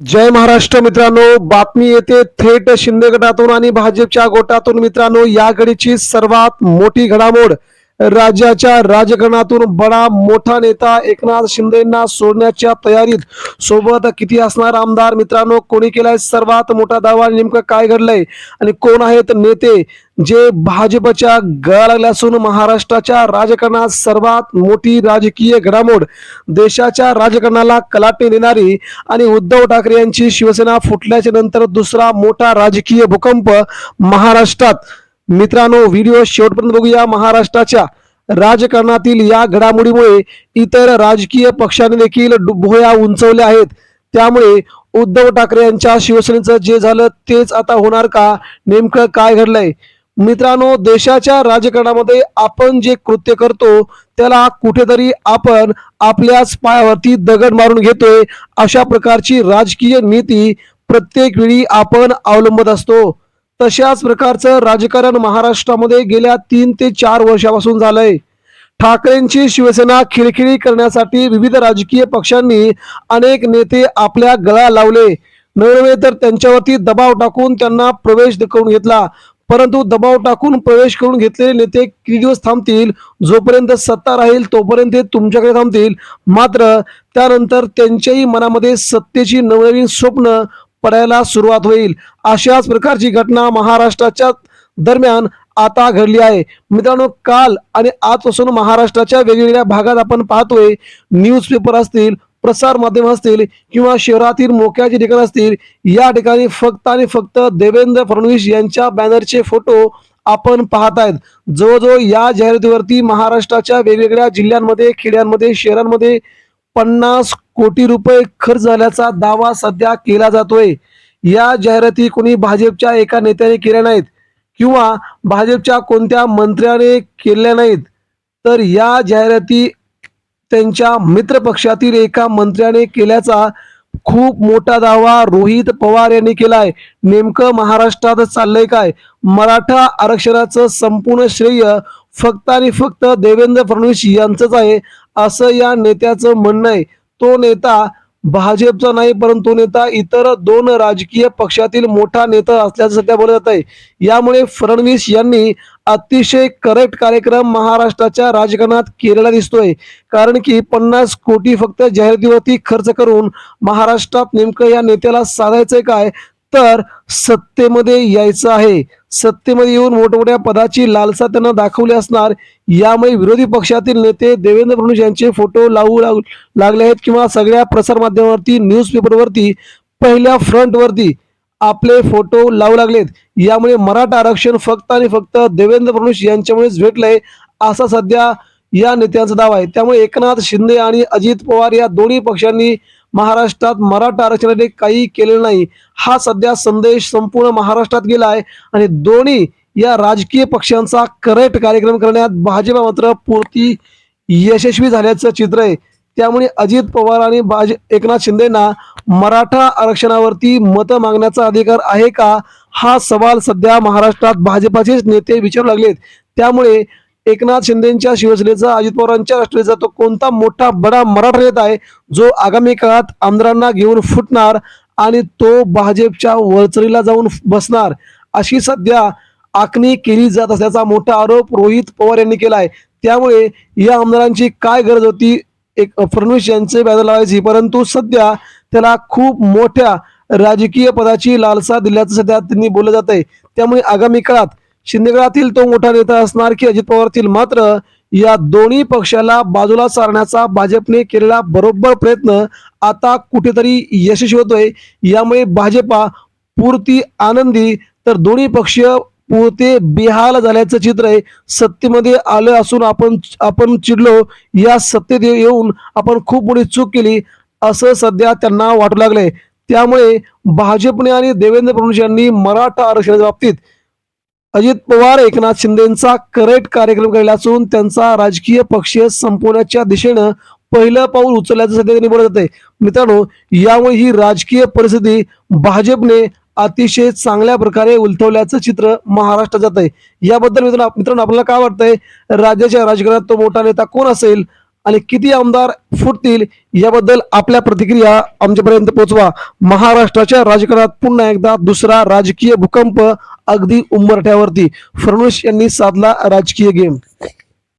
जय महाराष्ट्र मित्रांनो बातमी येते थेट शिंदे गटातून आणि भाजपच्या गोटातून मित्रांनो या घडीची सर्वात मोठी घडामोड. राज्याच्या राजकारणातून बडा मोठा नेता एकनाथ शिंदेना सोडण्याच्या तयारीत सोबत किती असणार आमदार मित्रांनो? कोणी केलाय सर्वात मोठा दावा? नेमकं काय घडलंय? आणि कोण आहेत नेते जे भाजपच्या गळा लागले असून महाराष्ट्राच्या राजकारणात सर्वात मोठी राजकीय घडामोड देशाच्या राजकारणाला कलाटणी देणारी आणि उद्धव ठाकरे यांची शिवसेना फुटल्याच्या नंतर दुसरा मोठा राजकीय भूकंप महाराष्ट्रात मित्रांनो व्हिडिओ शेवटपर्यंत बघूया. महाराष्ट्राच्या राजकारणातील या घडामोडीमुळे इतर राजकीय पक्षांनी देखील भोया उंचवल्या आहेत. त्यामुळे उद्धव ठाकरे यांच्या शिवसेनेचं जे झालं तेच आता होणार का? नेमकं काय घडलंय? मित्रांनो देशाच्या राजकारणामध्ये आपण जे कृत्य करतो त्याला कुठेतरी आपण आपल्याच पायावरती दगड मारून घेतोय. अशा प्रकारची राजकीय नीती प्रत्येक वेळी आपण अवलंबत असतो. तशाच प्रकारचं राजकारण महाराष्ट्रामध्ये गेल्या तीन ते चार वर्षापासून झालंय. ठाकरेंची शिवसेना खिळखिळी करण्यासाठी विविध राजकीय पक्षांनी अनेक नेते आपल्या गळा लावले. नव्हे तर त्यांच्यावरती दबाव टाकून त्यांना प्रवेश करून घेतला. परंतु दबाव टाकून प्रवेश करून घेतलेले नेते किती दिवस थांबतील? जोपर्यंत सत्ता राहील तोपर्यंत ते तुमच्याकडे थांबतील. मात्र त्यानंतर त्यांच्याही मनामध्ये सत्तेची नवनवीन स्वप्न पडायला सुरुवात होईल. अशाच प्रकारची घटना महाराष्ट्राच्या दरम्यान आता घडली आहे. मित्रांनो काल आणि आजपासून महाराष्ट्राच्या वेगवेगळ्या भागात आपण पाहतोय न्यूजपेपर असतील प्रसार माध्यम असतील किंवा शहरातील मोक्याची ठिकाण असतील या ठिकाणी फक्त आणि फक्त देवेंद्र फडणवीस यांच्या बॅनरचे फोटो आपण पाहत आहेत. जवळजवळ या जाहिरातीवरती महाराष्ट्राच्या वेगवेगळ्या जिल्ह्यांमध्ये खेड्यांमध्ये शहरांमध्ये पन्नास कोटी रुपये खर्च झाल्याचा दावा सध्या केला जातोय. या जाहिराती कोणी भाजपच्या एका नेत्याने केल्या नाहीत किंवा भाजपच्या कोणत्या मंत्र्याने केल्या नाहीत. तर या जाहिराती त्यांच्या मित्रपक्षातील एका मंत्र्याने केल्याचा खूप मोठा दावा रोहित पवार यांनी केलाय. नेमकं महाराष्ट्रात चाललंय काय? मराठा आरक्षणाचं संपूर्ण श्रेय फक्त आणि फक्त देवेंद्र फडणवीस यांचंच आहे असं या नेत्याचं म्हणणं आहे. तो नेता भाजपचा नाही परंतु नेता इतर दोन राजकीय पक्षातील मोठा नेता असल्याचं सध्या बोलत जात आहे. यामुळे फडणवीस यांनी अतिशय करेक्ट कार्यक्रम महाराष्ट्राच्या राजकारणात केलेला दिसतोय. कारण की पन्नास कोटी फक्त जाहिरातीवरती खर्च करून महाराष्ट्रात नेमकं या नेत्याला साधायचंय काय? तर सत्तेमध्ये यायचं आहे. सत्तेमध्ये येऊन मोठमोठ्या पदाची लालसा त्यांना दाखवली असणार. यामुळे विरोधी पक्षातील नेते देवेंद्र फडणवीस यांचे फोटो लावू लाग- लागले आहेत किंवा सगळ्या प्रसारमाध्यमावरती न्यूजपेपरवरती पहिल्या फ्रंटवरती आपले फोटो लावू लागलेत. यामुळे मराठा आरक्षण फक्त आणि फक्त देवेंद्र फडणवीस यांच्यामुळेच भेटलंय असा सध्या या नेत्यांचा दावा आहे. त्यामुळे एकनाथ शिंदे आणि अजित पवार या दोन्ही पक्षांनी महाराष्ट्रात मराठा आरक्षणाने काही केलेलं नाही. हा सध्या संदेश संपूर्ण महाराष्ट्रात गेला आहे आणि दोन्ही या राजकीय पक्षांचा करेक्ट कार्यक्रम करण्यात भाजपा मात्र पूर्ती यशस्वी झाल्याचं चित्र आहे. त्यामुळे अजित पवार आणि भाज एकनाथ शिंदेना मराठा आरक्षणावरती मतं मागण्याचा अधिकार आहे का? हा सवाल सध्या महाराष्ट्रात भाजपाचेच नेते विचारू लागलेत. त्यामुळे एकनाथ शिंदेच्या शिवसेनेचा अजित पवारांच्या राष्ट्रवादीचा तो कोणता मोठा बडा मराठा नेता आहे जो आगामी काळात आमदारांना घेऊन फुटणार आणि तो भाजपच्या वळचरीला जाऊन बसणार अशी सध्या आखणी केली जात असल्याचा मोठा आरोप रोहित पवार यांनी केला आहे. त्यामुळे या आमदारांची काय गरज होती? एक फडणवीस यांचे बॅनर लावायची. परंतु सध्या त्याला खूप मोठ्या राजकीय पदाची लालसा दिल्याचं सध्या त्यांनी बोललं जात आहे त्यामुळे आगामी काळात शिंदेगडातील तो मोठा नेता असणार की अजित पवारतील मात्र या दोन्ही पक्षाला बाजूला सारण्याचा भाजपने केलेला बरोबर प्रयत्न आता कुठेतरी यशस्वी होतोय. यामुळे भाजपा पुरती आनंदी तर दोन्ही पक्ष पुरते बेहाल झाल्याचं चित्र आहे. सत्तेमध्ये आलं असून आपण आपण चिडलो या सत्तेत येऊन आपण खूप मोठी चूक केली असं सध्या त्यांना वाटू लागलंय. त्यामुळे भाजपने आणि देवेंद्र फडणवीस यांनी मराठा आरक्षणाच्या बाबतीत अजित पवार एकनाथ शिंदेचा करेट कार्यक्रम केला असून त्यांचा राजकीय पक्ष संपवण्याच्या दिशेनं पहिलं पाऊल उचलल्याचं सध्या त्यांनी बोलत आहे. मित्रांनो यामुळे ही राजकीय परिस्थिती भाजपने अतिशय चांगल्या प्रकारे उलथवल्याचं चित्र महाराष्ट्रात जात आहे याबद्दल मित्रांनो मित्रांनो आपल्याला काय वाटतंय? राज्याच्या राजकारणात तो मोठा नेता कोण असेल? आणि किती आमदार फुटतील याबद्दल आपल्या प्रतिक्रिया आमच्यापर्यंत पोहोचवा. महाराष्ट्राच्या राजकारणात पुन्हा एकदा दुसरा राजकीय भूकंप अगदी उंबरठ्यावरती. फडणवीस यांनी साधला राजकीय गेम.